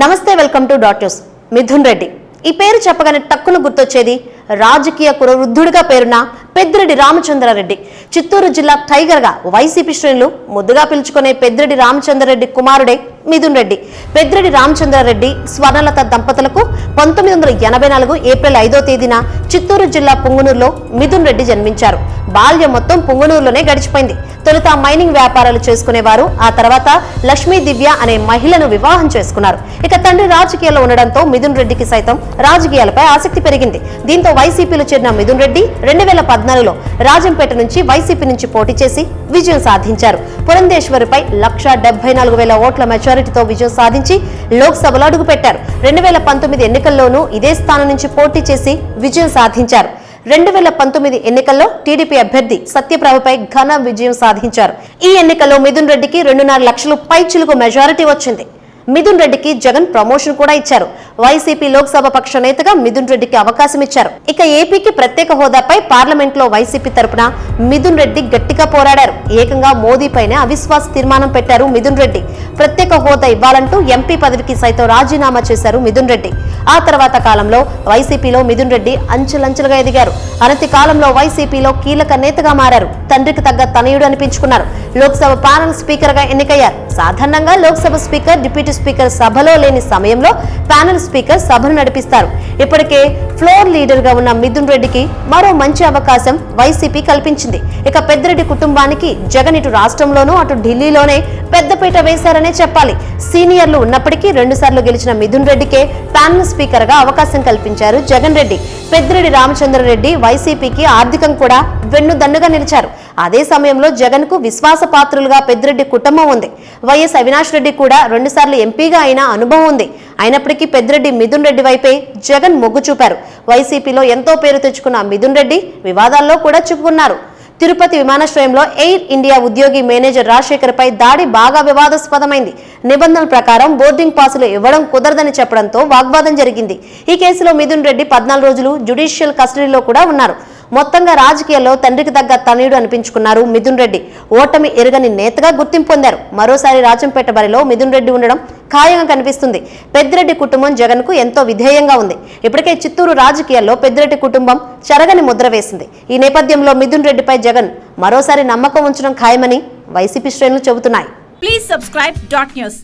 నమస్తే welcome to doctors Mithun Reddy. ఈ పేరు చెప్పగానే టక్కున గుర్తొచ్చేది రాజకీయ కురవృద్ధుడిగా పేరున్న పెద్దిరెడ్డి రామచంద్రారెడ్డి. చిత్తూరు జిల్లా టైగర్గా వైసీపీ శ్రేణులు ముద్దుగా పిలుచుకునే పెద్దిరెడ్డి రామచంద్రారెడ్డి కుమారుడే మిథున్ రెడ్డి. పెద్దిరెడ్డి రామచంద్రారెడ్డి స్వర్ణలత దంపతులకు పంతొమ్మిది వందల ఎనభై నాలుగు ఏప్రిల్ ఐదో తేదీన చిత్తూరు జిల్లా పుంగునూరులో మిథున్ రెడ్డి జన్మించారు. బాల్యం మొత్తం పుంగనూరులోనే గడిచిపోయింది. తొలుత మైనింగ్ వ్యాపారాలు చేసుకునేవారు. ఆ తర్వాత లక్ష్మీ దివ్య అనే మహిళను వివాహం చేసుకున్నారు. ఇక తండ్రి రాజకీయాల్లో ఉండడంతో మిథున్ రెడ్డికి సైతం రాజకీయాలపై ఆసక్తి పెరిగింది. దీంతో వైసీపీలో చేరిన మిథున్ రెడ్డి రెండు వేల పద్నాలుగులో రాజంపేట నుంచి వైసీపీ నుంచి పోటీ చేసి విజయం సాధించారు. పురంధేశ్వరిపై లక్ష డెబ్బై నాలుగు వేల ఓట్ల మెజారిటీతో విజయం సాధించి లోక్సభలో అడుగుపెట్టారు. రెండు వేల పంతొమ్మిది ఎన్నికల్లోనూ ఇదే స్థానం నుంచి పోటీ చేసి విజయం సాధించారు. రెండు వేల పంతొమ్మిది ఎన్నికల్లో టీడీపీ అభ్యర్థి సత్యప్రభపై ఘన విజయం సాధించారు. ఈ ఎన్నికల్లో మిథున్ రెడ్డికి రెండున్నర లక్షలు పైచిలుకు మెజారిటీ వచ్చింది. మిథున్ రెడ్డికి జగన్ ప్రమోషన్ కూడా ఇచ్చారు. వైసీపీ లోక్సభ పక్ష నేతగా మిథున్ రెడ్డికి అవకాశం ఇచ్చారు. ఇక ఏపీకి ప్రత్యేక హోదాపై పార్లమెంట్లో వైసీపీ తరపున మిథున్ రెడ్డి గట్టిగా పోరాడారు. ఏకంగా మోదీ పైన అవిశ్వాస తీర్మానం పెట్టారు మిథున్ రెడ్డి. ప్రత్యేక హోదా ఇవ్వాలంటూ ఎంపీ పదవికి సైతం రాజీనామా చేశారు మిథున్ రెడ్డి. ఆ తర్వాత కాలంలో వైసీపీలో మిథున్ రెడ్డి అంచెలంచెలుగా ఎదిగారు. అనతి కాలంలో వైసీపీలో కీలక నేతగా మారారు. తండ్రికి తగ్గ తనయుడు అనిపించుకున్నారు. లోక్సభ ప్యానల్ స్పీకర్గా ఎన్నికయ్యారు. సాధారణంగా లోక్సభ స్పీకర్ డిప్యూటీ స్పీకర్ సభలో లేని సమయంలో ప్యానెల్ స్పీకర్ సభను నడిపిస్తారు. ఇప్పటికే ఫ్లోర్ లీడర్గా ఉన్న మిథున్ రెడ్డికి మరో మంచి అవకాశం వైసీపీ కల్పించింది. ఇక పెద్దిరెడ్డి కుటుంబానికి జగన్ ఇటు రాష్ట్రంలోనూ అటు ఢిల్లీలోనే పెద్దపీట వేశారనే చెప్పాలి. సీనియర్లు ఉన్నప్పటికీ రెండుసార్లు గెలిచిన మిథున్ రెడ్డికే ప్యానల్ స్పీకర్గా అవకాశం కల్పించారు జగన్ రెడ్డి. పెద్దిరెడ్డి రామచంద్రరెడ్డి వైసీపీకి ఆర్థికం కూడా వెన్నుదన్నుగా నిలిచారు. అదే సమయంలో జగన్కు విశ్వాసపాత్రులుగా పెద్దిరెడ్డి కుటుంబం ఉంది. వైఎస్ అవినాష్ రెడ్డి కూడా రెండుసార్లు ఎంపీగా అయిన అనుభవం ఉంది. అయినప్పటికీ పెద్దిరెడ్డి మిథున్ రెడ్డి వైపే జగన్ మొగ్గు చూపారు. వైసీపీలో ఎంతో పేరు తెచ్చుకున్న మిథున్ రెడ్డి వివాదాల్లో కూడా చిక్కుకున్నారు. తిరుపతి విమానాశ్రయంలో ఎయిర్ ఇండియా ఉద్యోగి మేనేజర్ రాజశేఖర్పై దాడి బాగా వివాదాస్పదమైంది. నిబంధనల ప్రకారం బోర్డింగ్ పాసులు ఇవ్వడం కుదరదని చెప్పడంతో వాగ్వాదం జరిగింది. ఈ కేసులో మిథున్ రెడ్డి పద్నాలుగు రోజులు జ్యుడిషియల్ కస్టడీలో కూడా ఉన్నారు. మొత్తంగా రాజకీయాల్లో తండ్రికి తగ్గ తనయుడు అనిపించుకున్నారు మిథున్ రెడ్డి. ఓటమి ఎరగని నేతగా గుర్తింపు పొందారు. మరోసారి రాజంపేట బరిలో మిథున్ రెడ్డి ఉండడం ఖాయంగా కనిపిస్తుంది. పెద్దిరెడ్డి కుటుంబం జగన్కు ఎంతో విధేయంగా ఉంది. ఇప్పటికే చిత్తూరు రాజకీయాల్లో పెద్దిరెడ్డి కుటుంబం చెరగని ముద్ర వేసింది. ఈ నేపథ్యంలో మిథున్ రెడ్డిపై జగన్ మరోసారి నమ్మకం ఉంచడం ఖాయమని వైసీపీ శ్రేణులు చెబుతున్నాయి. Please subscribe dot news